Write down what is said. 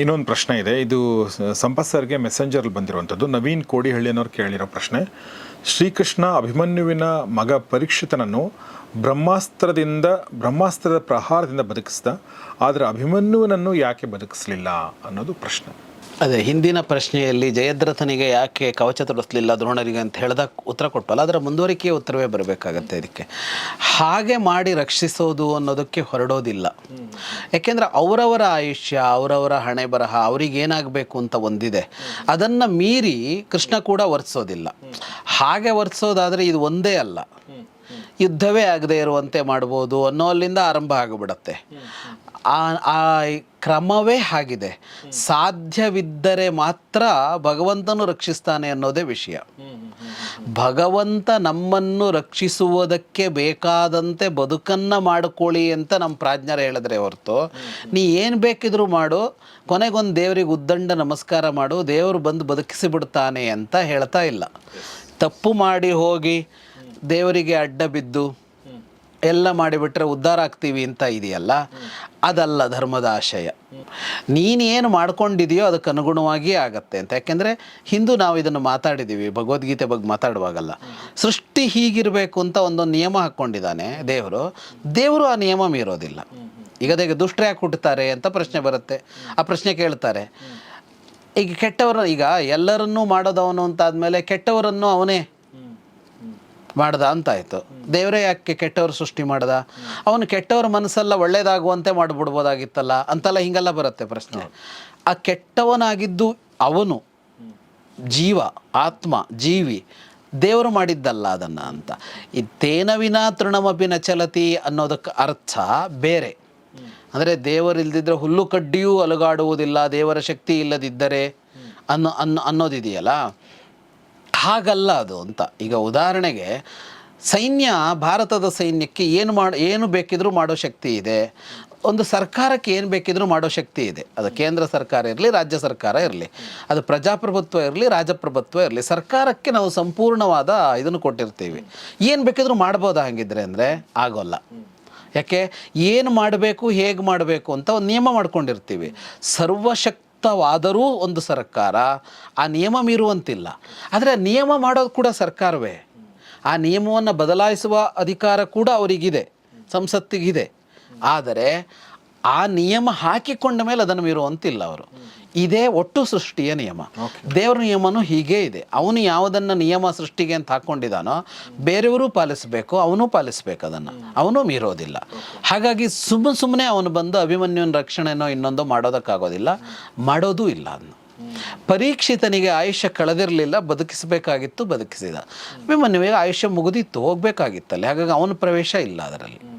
ಇನ್ನೊಂದು ಪ್ರಶ್ನೆ ಇದೆ. ಇದು ಸಂಪತ್ ಸರ್ಗೆ ಮೆಸೆಂಜರ್ ಬಂದಿರುವಂಥದ್ದು. ನವೀನ್ ಕೋಡಿಹಳ್ಳಿ ಅನ್ನೋರು ಕೇಳಿರೋ ಪ್ರಶ್ನೆ, ಶ್ರೀಕೃಷ್ಣ ಅಭಿಮನ್ಯುವಿನ ಮಗ ಪರೀಕ್ಷಿತನನ್ನು ಬ್ರಹ್ಮಾಸ್ತ್ರದಿಂದ, ಬ್ರಹ್ಮಾಸ್ತ್ರದ ಪ್ರಹಾರದಿಂದ ಬದುಕಿಸ್ದ, ಆದರೆ ಅಭಿಮನ್ಯುವಿನನ್ನು ಯಾಕೆ ಬದುಕಿಸಲಿಲ್ಲ ಅನ್ನೋದು ಪ್ರಶ್ನೆ. ಅದೇ, ಹಿಂದಿನ ಪ್ರಶ್ನೆಯಲ್ಲಿ ಜಯದ್ರಥನಿಗೆ ಯಾಕೆ ಕವಚ ತೊಡಿಸ್ಲಿಲ್ಲ ದ್ರೋಣರಿಗೆ ಅಂತ ಹೇಳ್ದ ಉತ್ತರ ಕೊಟ್ಟಲ್ಲ ಅದರ ಮುಂದುವರಿಕೆಯ ಉತ್ತರವೇ ಬರಬೇಕಾಗತ್ತೆ ಇದಕ್ಕೆ. ಹಾಗೆ ಮಾಡಿ ರಕ್ಷಿಸೋದು ಅನ್ನೋದಕ್ಕೆ ಹೊರಡೋದಿಲ್ಲ. ಯಾಕೆಂದರೆ ಅವರವರ ಆಯುಷ್ಯ, ಅವರವರ ಹಣೆ ಬರಹ ಅವರಿಗೇನಾಗಬೇಕು ಅಂತ ಒಂದಿದೆ. ಅದನ್ನು ಮೀರಿ ಕೃಷ್ಣ ಕೂಡ ವರ್ತಿಸೋದಿಲ್ಲ. ಹಾಗೆ ವರ್ತಿಸೋದಾದರೆ ಇದು ಒಂದೇ ಅಲ್ಲ. ಯುದ್ಧವೇ ಆಗದೆ ಇರುವಂತೆ ಮಾಡ್ಬೋದು ಅನ್ನೋ ಅಲ್ಲಿಂದ ಆರಂಭ ಆಗಿಬಿಡತ್ತೆ. ಆ ಕ್ರಮವೇ ಆಗಿದೆ. ಸಾಧ್ಯವಿದ್ದರೆ ಮಾತ್ರ ಭಗವಂತನು ರಕ್ಷಿಸ್ತಾನೆ ಅನ್ನೋದೇ ವಿಷಯ. ಭಗವಂತ ನಮ್ಮನ್ನು ರಕ್ಷಿಸುವುದಕ್ಕೆ ಬೇಕಾದಂತೆ ಬದುಕನ್ನು ಮಾಡಿಕೊಳ್ಳಿ ಅಂತ ನಮ್ಮ ಪ್ರಾಜ್ಞರು ಹೇಳಿದ್ರೆ ಹೊರತು, ನೀ ಏನು ಬೇಕಿದ್ರು ಮಾಡು, ಕೊನೆಗೊಂದು ದೇವರಿಗೆ ಉದ್ದಂಡ ನಮಸ್ಕಾರ ಮಾಡು, ದೇವರು ಬಂದು ಬದುಕಿಸಿ ಬಿಡ್ತಾನೆ ಅಂತ ಹೇಳ್ತಾ ಇಲ್ಲ. ತಪ್ಪು ಮಾಡಿ ಹೋಗಿ ದೇವರಿಗೆ ಅಡ್ಡ ಬಿದ್ದು ಎಲ್ಲ ಮಾಡಿಬಿಟ್ರೆ ಉದ್ಧಾರ ಆಗ್ತೀವಿ ಅಂತ ಇದೆಯಲ್ಲ? ಅದಲ್ಲ ಧರ್ಮದ ಆಶಯ. ನೀನೇನು ಮಾಡ್ಕೊಂಡಿದೆಯೋ ಅದಕ್ಕೆ ಅನುಗುಣವಾಗಿ ಆಗತ್ತೆ ಅಂತ. ಯಾಕೆಂದರೆ ಹಿಂದೂ ನಾವು ಇದನ್ನು ಮಾತಾಡಿದ್ದೀವಿ ಭಗವದ್ಗೀತೆ ಬಗ್ಗೆ ಮಾತಾಡುವಾಗಲ್ಲ. ಸೃಷ್ಟಿ ಹೀಗಿರಬೇಕು ಅಂತ ಒಂದೊಂದು ನಿಯಮ ಹಾಕ್ಕೊಂಡಿದ್ದಾನೆ ದೇವರು. ದೇವರು ಆ ನಿಯಮ ಮೀರೋದಿಲ್ಲ. ಈಗ ಅದೇ ದುಷ್ಟರು ಯಾಕೆ ಹುಟ್ಟುತ್ತಾರೆ ಅಂತ ಪ್ರಶ್ನೆ ಬರುತ್ತೆ. ಆ ಪ್ರಶ್ನೆ ಕೇಳ್ತಾರೆ. ಈಗ ಕೆಟ್ಟವರ ಈಗ ಎಲ್ಲರನ್ನೂ ಮಾಡೋದವನು ಅಂತ ಆದಮೇಲೆ ಕೆಟ್ಟವರನ್ನು ಅವನೇ ಮಾಡ್ದ ಅಂತಾಯ್ತು. ದೇವರೇ ಯಾಕೆ ಕೆಟ್ಟವ್ರು ಸೃಷ್ಟಿ ಮಾಡ್ದ? ಅವನು ಕೆಟ್ಟವ್ರ ಮನಸ್ಸೆಲ್ಲ ಒಳ್ಳೇದಾಗುವಂತೆ ಮಾಡಿಬಿಡ್ಬೋದಾಗಿತ್ತಲ್ಲ? ಅಂತೆಲ್ಲ ಹಿಂಗೆಲ್ಲ ಬರುತ್ತೆ ಪ್ರಶ್ನೆ. ಆ ಕೆಟ್ಟವನಾಗಿದ್ದು ಅವನು. ಜೀವ, ಆತ್ಮ, ಜೀವಿ. ದೇವರು ಮಾಡಿದ್ದಲ್ಲ ಅದನ್ನು ಅಂತ. ಈ ತೇನವಿನ ತೃಣಮಪಿನ ಚಲತಿ ಅನ್ನೋದಕ್ಕೆ ಅರ್ಥ ಬೇರೆ. ಅಂದರೆ ದೇವರಿಲ್ದಿದ್ರೆ ಹುಲ್ಲು ಕಡ್ಡಿಯೂ ಅಲುಗಾಡುವುದಿಲ್ಲ, ದೇವರ ಶಕ್ತಿ ಇಲ್ಲದಿದ್ದರೆ ಅನ್ನೋ ಅನ್ನೋ, ಅನ್ನೋದಿದೆಯಲ್ಲ? ಹಾಗಲ್ಲ ಅದು ಅಂತ. ಈಗ ಉದಾಹರಣೆಗೆ ಸೈನ್ಯ, ಭಾರತದ ಸೈನ್ಯಕ್ಕೆ ಏನು ಮಾಡಿ, ಏನು ಬೇಕಿದ್ರೂ ಮಾಡೋ ಶಕ್ತಿ ಇದೆ. ಒಂದು ಸರ್ಕಾರಕ್ಕೆ ಏನು ಬೇಕಿದ್ರೂ ಮಾಡೋ ಶಕ್ತಿ ಇದೆ. ಅದು ಕೇಂದ್ರ ಸರ್ಕಾರ ಇರಲಿ, ರಾಜ್ಯ ಸರ್ಕಾರ ಇರಲಿ. ಅದು ಪ್ರಜಾಪ್ರಭುತ್ವ ಇರಲಿ, ರಾಜಪ್ರಭುತ್ವ ಇರಲಿ. ಸರ್ಕಾರಕ್ಕೆ ನಾವು ಸಂಪೂರ್ಣವಾದ ಇದನ್ನು ಕೊಟ್ಟಿರ್ತೀವಿ. ಏನು ಬೇಕಿದ್ರೂ ಮಾಡ್ಬೋದಾ ಹಾಗಿದ್ರೆ ಅಂದರೆ ಆಗೋಲ್ಲ. ಯಾಕೆ? ಏನು ಮಾಡಬೇಕು, ಹೇಗೆ ಮಾಡಬೇಕು ಅಂತ ಒಂದು ನಿಯಮ ಮಾಡ್ಕೊಂಡಿರ್ತೀವಿ. ಸರ್ವಶಕ್ತವಾದರೂ ಒಂದು ಸರ್ಕಾರ, ಆ ನಿಯಮ ಮೀರುವಂತಿಲ್ಲ ಆದರೆ ನಿಯಮ ಮಾಡೋದು ಕೂಡ ಸರ್ಕಾರವೇ. ಆ ನಿಯಮವನ್ನು ಬದಲಾಯಿಸುವ ಅಧಿಕಾರ ಕೂಡ ಅವರಿಗಿದೆ, ಸಂಸತ್ತಿಗಿದೆ. ಆದರೆ ಆ ನಿಯಮ ಹಾಕಿಕೊಂಡ ಮೇಲೆ ಅದನ್ನು ಮೀರುವಂತಿಲ್ಲ ಅವರು. ಇದೇ ಒಟ್ಟು ಸೃಷ್ಟಿಯ ನಿಯಮ. ದೇವರ ನಿಯಮನೂ ಹೀಗೇ ಇದೆ. ಅವನು ಯಾವುದನ್ನು ನಿಯಮ ಸೃಷ್ಟಿಗೆ ಅಂತ ಹಾಕ್ಕೊಂಡಿದ್ದಾನೋ ಬೇರೆಯವರು ಪಾಲಿಸಬೇಕು ಅವನು ಪಾಲಿಸಬೇಕು ಅದನ್ನು. ಅವನು ಮೀರೋದಿಲ್ಲ. ಹಾಗಾಗಿ ಸುಮ್ಮ ಸುಮ್ಮನೆ ಅವನು ಬಂದು ಅಭಿಮನ್ಯುವಿನ ರಕ್ಷಣೆನೋ ಇನ್ನೊಂದು ಮಾಡೋದಕ್ಕಾಗೋದಿಲ್ಲ. ಮಾಡೋದೂ ಇಲ್ಲ ಅದನ್ನು ಪರೀಕ್ಷಿತನಿಗೆ ಆಯುಷ್ಯ ಕಳೆದಿರಲಿಲ್ಲ ಬದುಕಿಸಬೇಕಾಗಿತ್ತು ಬದುಕಿಸಿದ. ಅಭಿಮನ್ಯುವಿಗೆ ಆಯುಷ್ಯ ಮುಗಿದಿತ್ತು ಹೋಗಬೇಕಾಗಿತ್ತಲ್ಲಿ. ಹಾಗಾಗಿ ಅವನ ಪ್ರವೇಶ ಇಲ್ಲ ಅದರಲ್ಲಿ.